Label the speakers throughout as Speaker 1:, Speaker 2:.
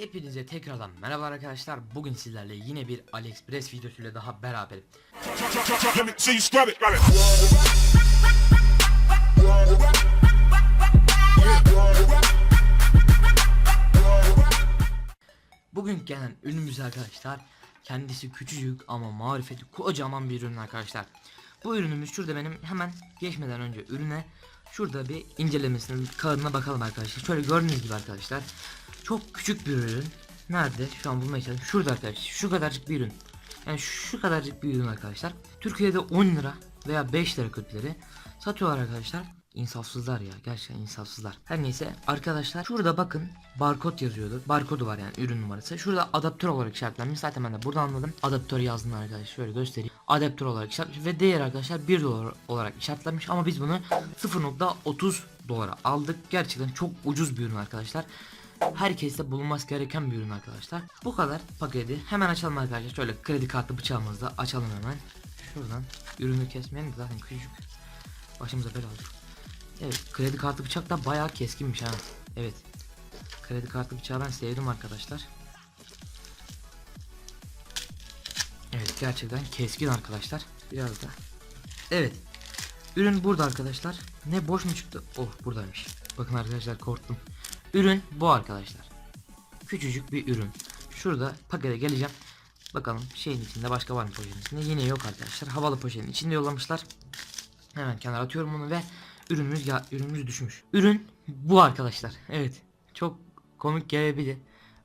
Speaker 1: Hepinize tekrardan merhaba arkadaşlar. Bugün sizlerle yine bir AliExpress videosuyla daha beraberim. Bugün gelen ürünümüz arkadaşlar kendisi küçücük ama marifeti kocaman bir ürün arkadaşlar. Bu ürünümüz şurada benim hemen geçmeden önce ürüne şurada bir incelemesinin kağıdına bakalım arkadaşlar. Şöyle gördüğünüz gibi arkadaşlar çok küçük bir ürün. Nerede? Şu an bulmaya çalışıyorum. Şurada arkadaşlar. Şu kadarcık bir ürün. Yani şu kadarcık bir ürün arkadaşlar. Türkiye'de 10 lira veya 5 lira kötüleri satıyorlar arkadaşlar. İnsafsızlar ya gerçekten insafsızlar. Her neyse arkadaşlar şurada bakın barkod yazıyordu. Barkodu var yani ürün numarası. Şurada adaptör olarak işaretlenmiş. Zaten ben de burada anladım. Adaptör yazdım arkadaşlar. Şöyle göstereyim. Adaptör olarak işaretlenmiş ve değer arkadaşlar 1 dolar olarak işaretlenmiş ama biz bunu 0.30 dolara aldık. Gerçekten çok ucuz bir ürün arkadaşlar. Herkeste bulunması gereken bir ürün arkadaşlar. Bu kadar paketi. Hemen açalım arkadaşlar. Şöyle kredi kartı bıçağımızla açalım hemen. Şuradan ürünü kesmeyelim zaten küçücük. Başımıza bela olur. Evet kredi kartı bıçak da bayağı keskinmiş ha. Evet. Kredi kartı bıçağı ben sevdim arkadaşlar. Evet gerçekten keskin arkadaşlar. Biraz da. Evet. Ürün burada arkadaşlar. Ne boş mu çıktı? Oh buradaymış. Bakın arkadaşlar korktum. Ürün bu arkadaşlar. Küçücük bir ürün. Şurada pakete geleceğim. Bakalım şeyin içinde başka var mı poşetin içinde? Yine yok arkadaşlar. Havalı poşetin içinde yollamışlar. Hemen kenara atıyorum bunu ve ürünümüz ya ürünümüz düşmüş. Ürün bu arkadaşlar. Evet. Çok komik gelebilir.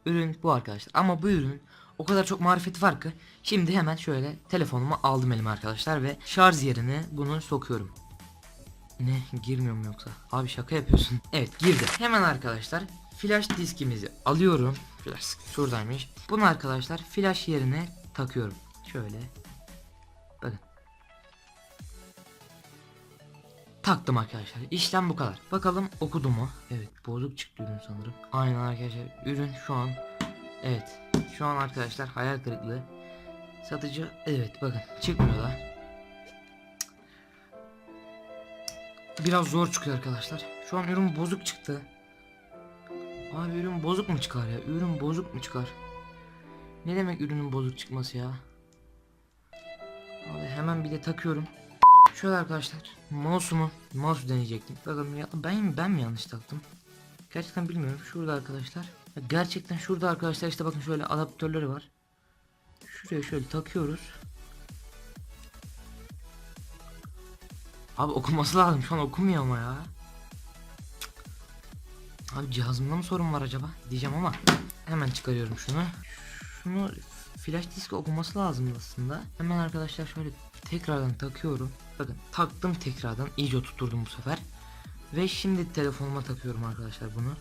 Speaker 1: Ürün bu arkadaşlar. Ama bu ürünün o kadar çok marifeti var ki şimdi hemen şöyle telefonumu aldım elime arkadaşlar ve şarj yerine bunu sokuyorum. Ne girmiyor mu yoksa? Abi şaka yapıyorsun. Evet girdi. Hemen arkadaşlar flash diskimizi alıyorum. Flash şuradaymış. Bunu arkadaşlar flash yerine takıyorum. Şöyle. Taktım arkadaşlar. İşlem bu kadar. Bakalım okudu mu? Evet bozuk çıktı ürün sanırım. Aynen arkadaşlar. Ürün şu an Evet. Şu an arkadaşlar hayal kırıklığı. Satıcı evet bakın çıkmıyor da. Biraz zor çıkıyor arkadaşlar. Şu an ürün bozuk çıktı. Abi ürün bozuk mu çıkar ya? Ürün bozuk mu çıkar? Ne demek ürünün bozuk çıkması ya? Abi hemen bir de takıyorum. Şöyle arkadaşlar mouse'umu mouse deneyecektim. Bakalım ya ben ben mi yanlış taktım? Gerçekten bilmiyorum. Şurada arkadaşlar. Ya Gerçekten şurada arkadaşlar işte bakın şöyle adaptörleri var. Şuraya şöyle takıyoruz. Abi okunması lazım. Şu an okunmuyor ama ya. Abi cihazımda mı sorun var acaba? Diyeceğim ama hemen çıkarıyorum şunu. Şunu flash disk okuması lazım aslında. Hemen arkadaşlar şöyle tekrardan takıyorum. Bakın taktım tekrardan iyice oturturdum bu sefer. Ve şimdi telefonuma takıyorum arkadaşlar bunu.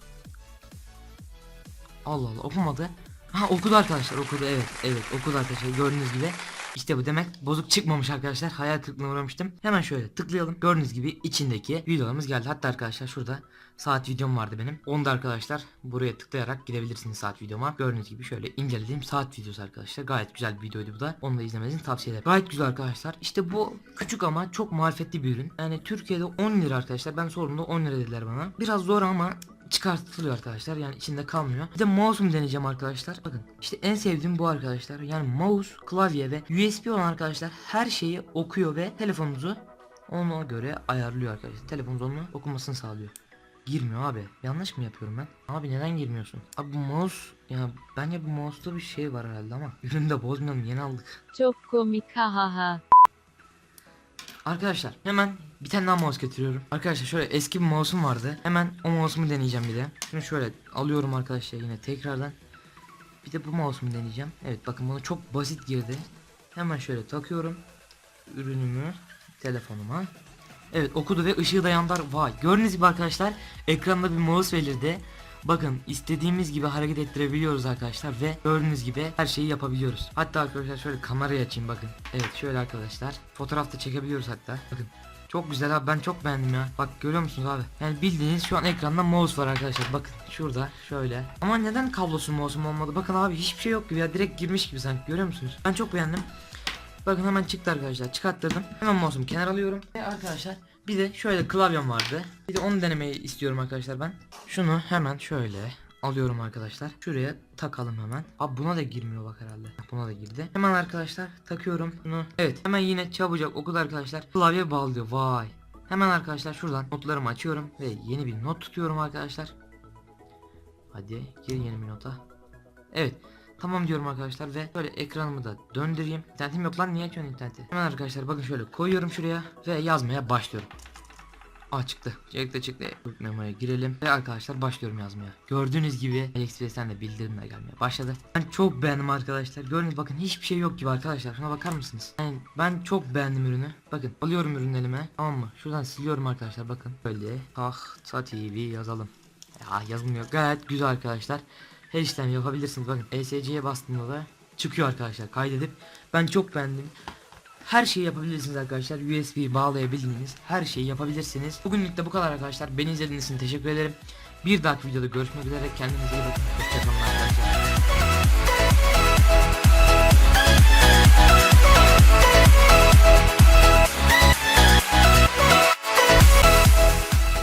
Speaker 1: Allah Allah okumadı. Ha okudu arkadaşlar okudu evet evet okudu arkadaşlar gördüğünüz gibi. İşte bu demek bozuk çıkmamış arkadaşlar hayal kırıklığına uğramıştım. Hemen şöyle tıklayalım. Gördüğünüz gibi içindeki videolarımız geldi. Hatta arkadaşlar şurada saat videom vardı benim. Onu da arkadaşlar buraya tıklayarak gidebilirsiniz saat videoma. Gördüğünüz gibi şöyle incelediğim saat videosu arkadaşlar. Gayet güzel bir videoydu bu da. Onu da izlemenizi tavsiye ederim. Gayet güzel arkadaşlar. İşte bu küçük ama çok marifetli bir ürün. Yani Türkiye'de 10 lira arkadaşlar. Ben sorduğumda 10 lira dediler bana. Biraz zor ama çıkartılıyor arkadaşlar yani içinde kalmıyor. Bir de mouse'umu deneyeceğim arkadaşlar. Bakın işte en sevdiğim bu arkadaşlar. Yani mouse, klavye ve USB olan arkadaşlar her şeyi okuyor ve telefonunuzu ona göre ayarlıyor arkadaşlar. Telefonunuz onu okumasını sağlıyor. Girmiyor abi. Yanlış mı yapıyorum ben? Abi neden girmiyorsun? Abi bu mouse ya bence bu mouse'da bir şey var herhalde ama ürünü de bozmayalım yeni aldık.
Speaker 2: Çok komik ha ha ha.
Speaker 1: Arkadaşlar hemen bir tane daha mouse getiriyorum. Arkadaşlar şöyle eski bir mouse'um vardı. Hemen o mouse'umu deneyeceğim bir de. Şunu şöyle alıyorum arkadaşlar yine tekrardan. Bir de bu mouse'umu deneyeceğim. Evet bakın bana çok basit girdi. Hemen şöyle takıyorum. Ürünümü telefonuma. Evet okudu ve ışığı da yandı. Vay gördüğünüz gibi arkadaşlar ekranda bir mouse belirdi. Bakın istediğimiz gibi hareket ettirebiliyoruz arkadaşlar ve gördüğünüz gibi her şeyi yapabiliyoruz. Hatta arkadaşlar şöyle kamerayı açayım bakın. Evet şöyle arkadaşlar fotoğraf da çekebiliyoruz hatta. Bakın çok güzel abi ben çok beğendim ya. Bak görüyor musunuz abi? Yani bildiğiniz şu an ekranda mouse var arkadaşlar. Bakın şurada şöyle. Ama neden kablosu mouse'um olmadı? Bakın abi hiçbir şey yok gibi ya. Direkt girmiş gibi sanki görüyor musunuz? Ben çok beğendim. Bakın hemen çıktı arkadaşlar. Çıkarttırdım. Hemen mouse'umu kenara alıyorum. Ve arkadaşlar bir de şöyle klavyem vardı. Bir de onu denemeyi istiyorum arkadaşlar ben. Şunu hemen şöyle alıyorum arkadaşlar. Şuraya takalım hemen. Abi buna da girmiyor bak herhalde. Buna da girdi. Hemen arkadaşlar takıyorum bunu. Evet hemen yine çabucak okul arkadaşlar. Klavye bağlıyor. Vay. Hemen arkadaşlar şuradan notlarımı açıyorum ve yeni bir not tutuyorum arkadaşlar. Hadi gir yeni bir nota. Evet. Tamam diyorum arkadaşlar ve böyle ekranımı da döndüreyim. İnternetim yok lan niye açıyorsun interneti? Hemen arkadaşlar bakın şöyle koyuyorum şuraya ve yazmaya başlıyorum. Aa çıktı. Çıktı çıktı. Memo'ya girelim. Ve arkadaşlar başlıyorum yazmaya. Gördüğünüz gibi AliExpress'ten de bildirimler gelmeye başladı. Ben çok beğendim arkadaşlar. Gördüğünüz bakın hiçbir şey yok gibi arkadaşlar. Şuna bakar mısınız? Yani ben çok beğendim ürünü. Bakın alıyorum ürünü elime. Tamam mı? Şuradan siliyorum arkadaşlar bakın. Böyle Tahta TV yazalım. Ya yazılmıyor. Gayet güzel arkadaşlar. Her işlem yapabilirsiniz. Bakın ESC'ye bastığımda da çıkıyor arkadaşlar kaydedip. Ben çok beğendim her şeyi yapabilirsiniz arkadaşlar. USB bağlayabildiğiniz her şeyi yapabilirsiniz. Bugünlük de bu kadar arkadaşlar. Beni izlediğiniz için teşekkür ederim. Bir dahaki videoda görüşmek üzere. Kendinize iyi bakın. Hoşçakalın arkadaşlar.